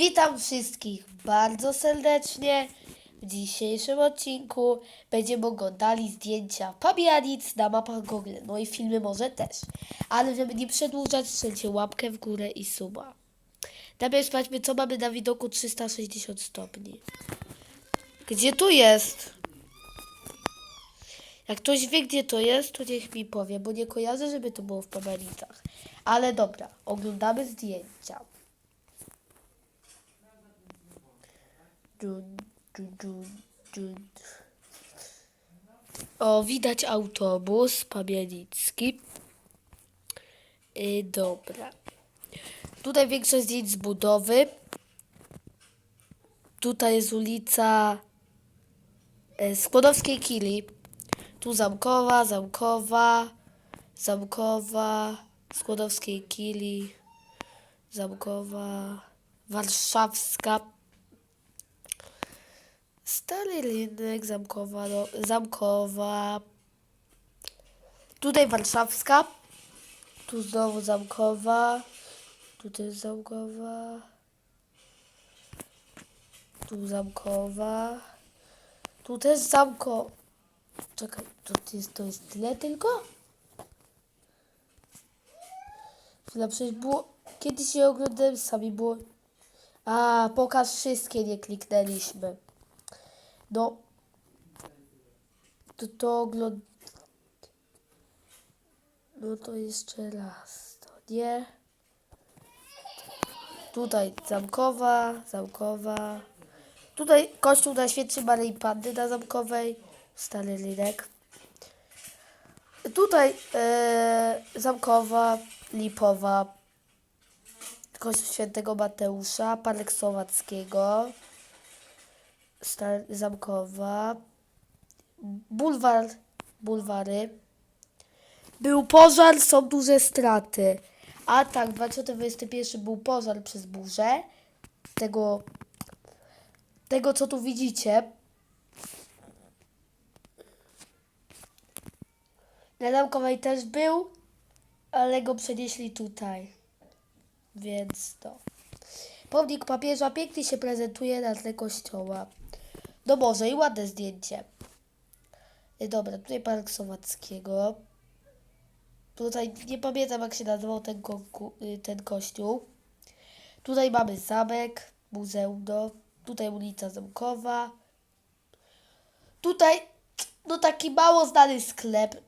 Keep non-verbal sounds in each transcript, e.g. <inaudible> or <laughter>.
Witam wszystkich bardzo serdecznie. W dzisiejszym odcinku będziemy oglądali zdjęcia pamianic na mapach Google, no i filmy może też. Ale żeby nie przedłużać, strzelcie łapkę w górę i suba. Najpierw sprawdźmy, co mamy na widoku 360 stopni. Gdzie tu jest? Jak ktoś wie, gdzie to jest, to niech mi powie, bo nie kojarzę, żeby to było w pamiętach. Ale dobra, oglądamy zdjęcia. O, widać autobus pamięcki. Yy, dobra. Tutaj większość zdjęć z budowy. Tutaj jest ulica e, Skłodowskiej Kili. Tu Zamkowa, Zamkowa, Zamkowa, Skłodowskiej Kili, Zamkowa, Warszawska, Stary Rynek, Zamkowa, no, Zamkowa, tutaj Warszawska, tu znowu Zamkowa, tutaj Zamkowa, tu Zamkowa, tu też Zamko. Czekaj, to jest, to jest tyle tylko? Chwila, przecież było... Kiedyś się oglądałem sami, było... A, pokaż wszystkie, nie kliknęliśmy. No. To to ogląd... No to jeszcze raz, to nie. Tutaj zamkowa, zamkowa. Tutaj kościół na świętej Maryi Panny na Zamkowej. Stary rynek. Tutaj e, Zamkowa, Lipowa. Kościół świętego Mateusza, Park Słowackiego. Zamkowa. Bulwar, bulwary. Był pożar, są duże straty. A tak, w 2021 był pożar przez burzę. Tego, tego co tu widzicie. Na Zamkowej też był, ale go przenieśli tutaj. Więc to. Pomnik papieża pięknie się prezentuje na tle kościoła. No może i ładne zdjęcie. Dobra, tutaj Park Słowackiego. Tutaj nie pamiętam jak się nazywał ten, y, ten kościół. Tutaj mamy zamek, muzeum, no. Tutaj ulica Zamkowa. Tutaj, no taki mało znany sklep.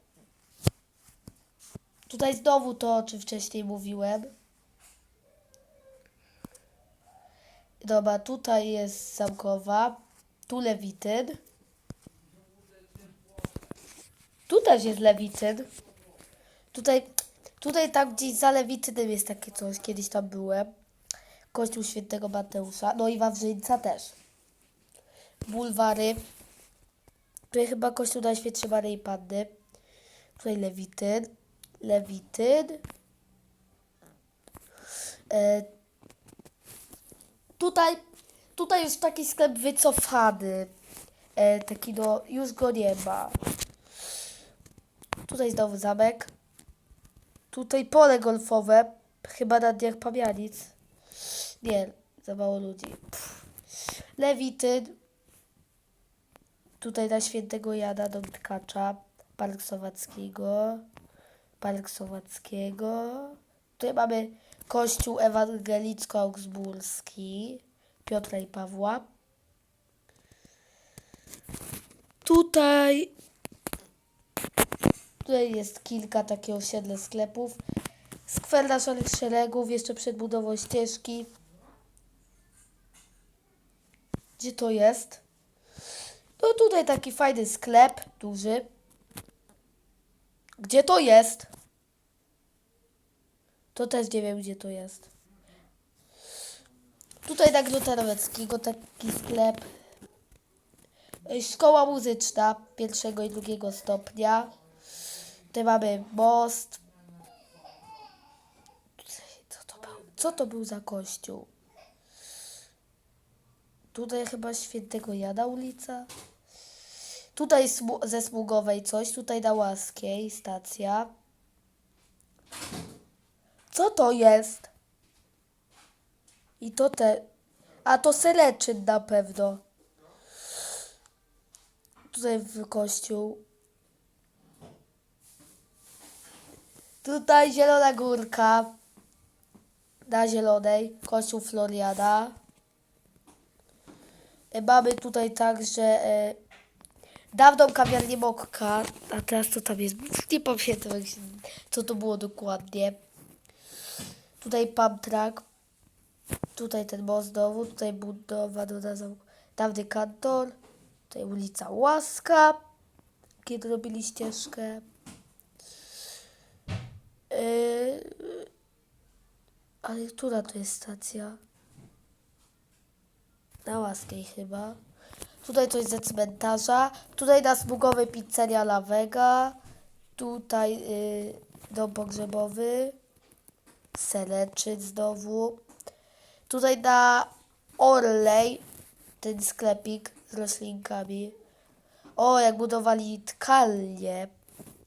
Tutaj znowu to, o czym wcześniej mówiłem. Dobra, tutaj jest Zamkowa. Tu Lewityn. Tu też jest Lewityn. Tutaj, tutaj tam gdzieś za Lewitynem jest takie coś. Kiedyś tam byłem. Kościół Świętego Mateusza. No i Wawrzyńca też. Bulwary. Tutaj chyba kościół Najświętszej Maryi Panny. Tutaj Lewityn. Lewityn. E, tutaj, tutaj już taki sklep wycofany. E, taki no, już go nie ma. Tutaj znowu zamek. Tutaj pole golfowe. Chyba na dniach pamianic. Nie, za mało ludzi. Pff. Lewityn. Tutaj na świętego Jana dom Tkacza. Park Słowackiego. Park Słowackiego. Tutaj mamy Kościół Ewangelicko-Augsburski Piotra i Pawła. Tutaj Tutaj jest kilka takie osiedle sklepów. Skwer szalych szeregów, jeszcze przed budową ścieżki. Gdzie to jest? No tutaj taki fajny sklep, duży. Gdzie to jest? To też nie wiem, gdzie to jest. Tutaj na Glutaroweckiego taki sklep. Y, Szkoła muzyczna pierwszego i drugiego stopnia. Tutaj mamy most. Co to był? Co to był za kościół? Tutaj chyba świętego Jana ulica. Tutaj ze Smugowej coś, tutaj na Łaskiej stacja. Co to jest? I to te... A to Seleczyn na pewno. Tutaj w kościół. Tutaj zielona górka. Na zielonej. Kościół Floriana. E, Mamy tutaj także e, dawną kawiarnię Mokka. A teraz co tam jest? Nie pamiętam co to było dokładnie. Tutaj pump track. Tutaj ten most znowu. Tutaj budowano na zam- dawny kantor. Tutaj ulica Łaska. Kiedy robili ścieżkę. Yy, ale która to jest stacja? Na Łaskiej chyba. Tutaj coś ze cmentarza. Tutaj na Smugowej pizzeria La Vega. Tutaj yy, dom pogrzebowy. Seleczyn znowu. Tutaj na Orlej ten sklepik z roślinkami. O, jak budowali tkalnie.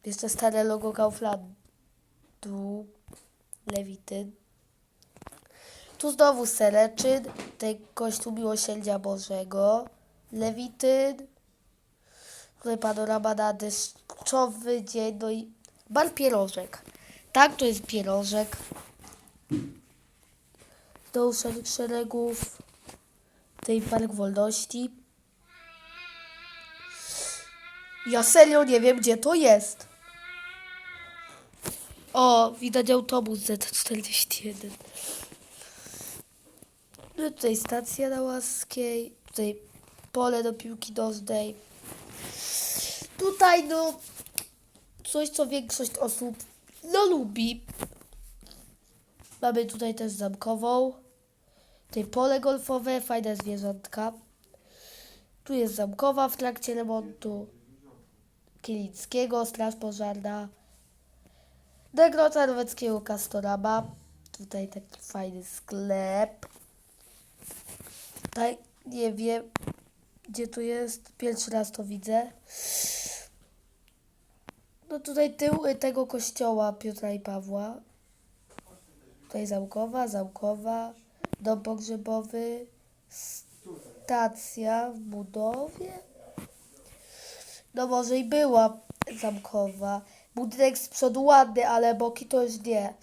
Jeszcze stare logo Kauflandu. Lewityn. Tu znowu Seleczyn, tutaj kościół Miłosierdzia Bożego, Lewityn, tutaj panorama na deszczowy dzień, no i bar Pierożek. Tak, to jest Pierożek. Do szereg szeregów, tutaj Park Wolności. Ja serio nie wiem, gdzie to jest. O, widać autobus Z41. No tutaj stacja na Łaskiej, tutaj pole do piłki nożnej. Tutaj no coś, co większość osób no lubi. Mamy tutaj też zamkową. Tutaj pole golfowe, fajne zwierzątka. Tu jest zamkowa w trakcie remontu. Kielickiego, straż pożarna. Degrota Noweckiego Castorama. Tutaj taki fajny sklep. Tutaj nie wiem, gdzie tu jest. Pierwszy raz to widzę. No tutaj tył tego kościoła Piotra i Pawła. Tutaj zamkowa, zamkowa, dom pogrzebowy, stacja w budowie. No może i była zamkowa. Budynek z przodu ładny, ale boki to już nie.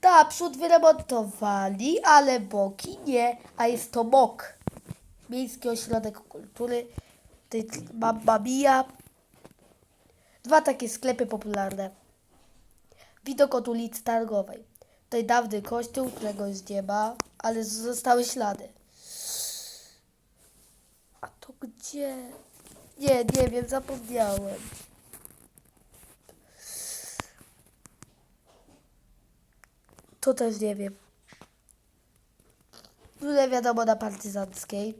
Tak, przód wyremontowali, ale boki nie, a jest to MOK. Miejski Ośrodek Kultury. Mamma Mia. Dwa takie sklepy popularne. Widok od ulicy Targowej. Tutaj dawny kościół, którego już nie ma, ale zostały ślady. A to gdzie? Nie, nie wiem, zapomniałem. To też nie wiem. Tutaj wiadomo na partyzanckiej.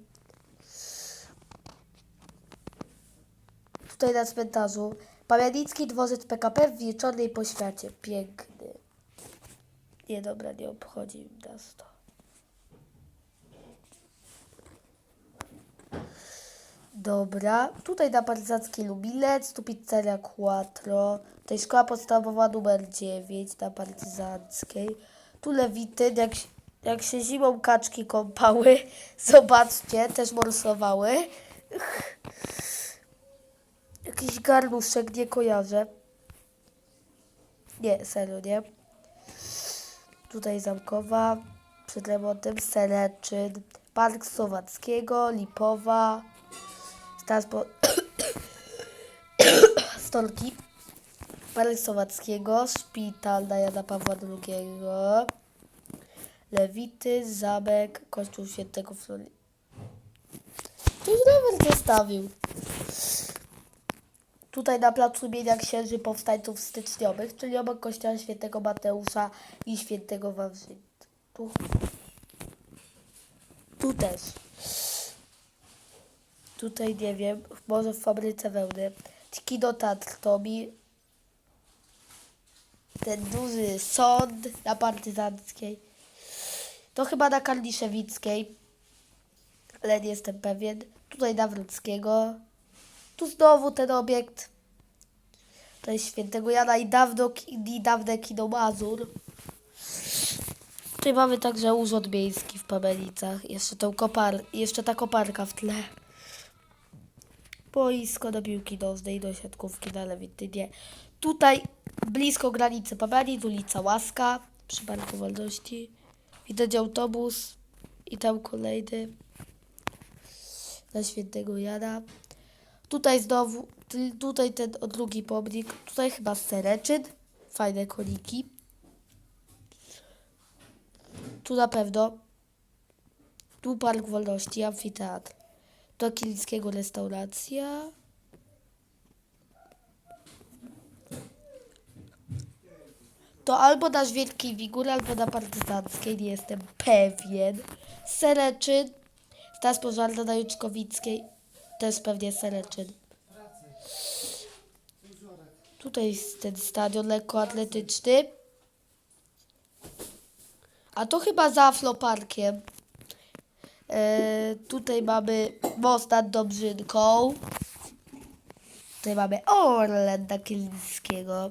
Tutaj na cmentarzu. Pamiętnicki dworzec PKP w wieczornej poświacie. Piękny. Nie, dobra, nie obchodzi nas to. Dobra, tutaj na Partyzackiej Lubilec, tu pizzeria Quattro, tutaj szkoła podstawowa numer 9 na Partyzackiej, tu Lewityn, jak, jak się zimą kaczki kąpały, <laughs> zobaczcie, też morsowały. <laughs> Jakiś garnuszek, nie kojarzę. Nie, serio, nie. Tutaj Zamkowa, przed remontem Seleczyn, Park Słowackiego, Lipowa, teraz po... <coughs> Stolki, Park Słowackiego, Szpital na Jana Pawła II, Lewity, Zamek, Kościół Świętego Flori. Tu już rower zostawił. Tutaj na placu imienia księży powstańców styczniowych, czyli obok kościoła świętego Mateusza i świętego Wawrzyna. Tu. tu też. Tutaj nie wiem, może w fabryce wełny. Kino Teatr Tomi. Ten duży sąd na partyzanckiej. To chyba na Karniszewickiej. Ale nie jestem pewien. Tutaj na Wróckiego. Tu znowu ten obiekt. To jest świętego Jana i dawno, i dawne kino Mazur. Tutaj mamy także urząd miejski w Pamelicach. Jeszcze, tą kopar, jeszcze ta koparka w tle. Boisko do piłki nożnej, do siatkówki na Lewitynie. Tutaj blisko granicy Pamelic, ulica Łaska przy Parku Wolności. Widać autobus i tam kolejny na Świętego Jana. Tutaj znowu, tutaj ten o drugi pomnik, tutaj chyba Sereczyn, fajne koniki. Tu na pewno, tu Park Wolności, amfiteatr. Do Kilickiego restauracja. To albo na Wielkiej Wigóry, albo na Partyzanckiej, nie jestem pewien. Sereczyn, Straż Pożarna na Juczkowickiej, też pewnie Sereczyn. Tutaj jest ten stadion lekkoatletyczny. A to chyba za Afloparkiem. E, tutaj mamy most nad Dobrzynką. Tutaj mamy Orlen na Kielińskiego.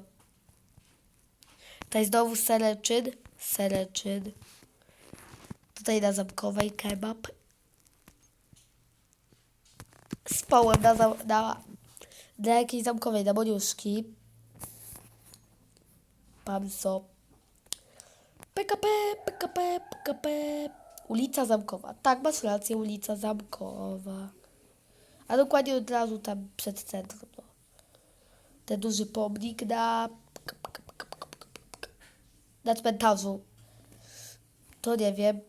Tutaj znowu Sereczyn. Sereczyn. Tutaj na Zamkowej kebab. Z połem na, zam- na, na jakiejś zamkowej, na Moniuszki. Pamso. PKP, PKP, PKP. Ulica Zamkowa. Tak, masz rację, ulica Zamkowa. A dokładnie od razu tam przed centrum. No. Ten duży pomnik na... Na cmentarzu. To nie wiem.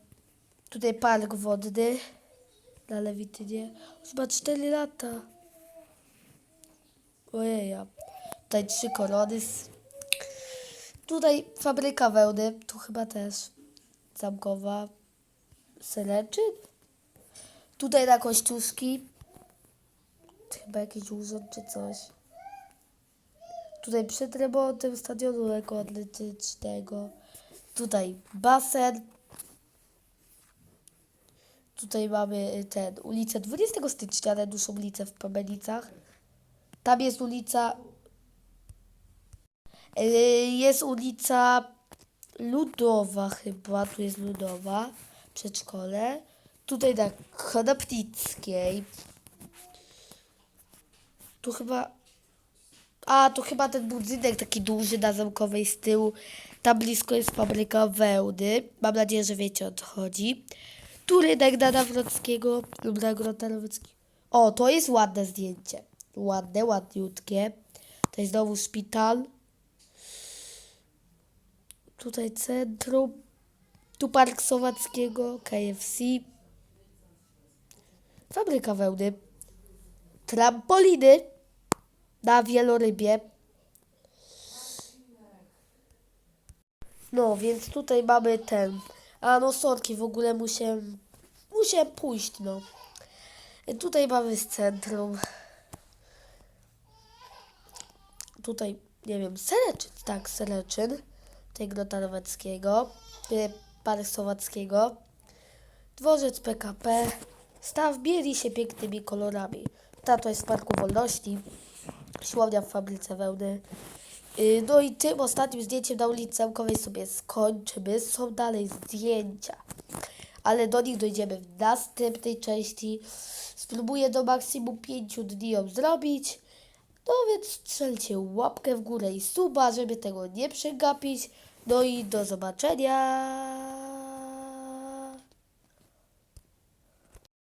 Tutaj park wodny. Na Lewitynie. Ma 4 lata. Ojeja. Tutaj trzy korony. Tutaj fabryka wełny. Tu chyba też. Zamkowa. Seleczyn? Tutaj na Kościuszki. Chyba jakiś urząd czy coś. Tutaj przed remontem stadionu lekkoatletycznego. Tutaj basen. Tutaj mamy y, ten, ulicę 20 stycznia, najdłuższą ulicę w Pamelicach. Tam jest ulica, y, jest ulica Ludowa chyba, tu jest Ludowa, przedszkole. Tutaj na Konopnickiej. Tu chyba, a tu chyba ten budynek taki duży na Zamkowej z tyłu. Tam blisko jest fabryka wełny. Mam nadzieję, że wiecie o co chodzi. Tu rynek na Nawrockiego lub na Grota. O, to jest ładne zdjęcie. Ładne, ładniutkie. To jest znowu szpital. Tutaj centrum. Tu Park Słowackiego, KFC. Fabryka wełny. Trampoliny na wielorybie. No, więc tutaj mamy ten. A no sorki, w ogóle musiałem, musiałem pójść, no. Tutaj mamy z centrum. Tutaj, nie wiem, Sereczyn, tak, Sereczyn. Tutaj Grota Y, Słowackiego. Dworzec PKP. Staw bieli się pięknymi kolorami. Tato jest w Parku Wolności. Siłownia w fabryce wełny. Yy, No i tym ostatnim zdjęciem na ulicy Zamkowej sobie skończymy. Są dalej zdjęcia, ale do nich dojdziemy w następnej części. Spróbuję do maksimum 5 dni ją zrobić. No więc strzelcie łapkę w górę i suba, żeby tego nie przegapić. No i do zobaczenia.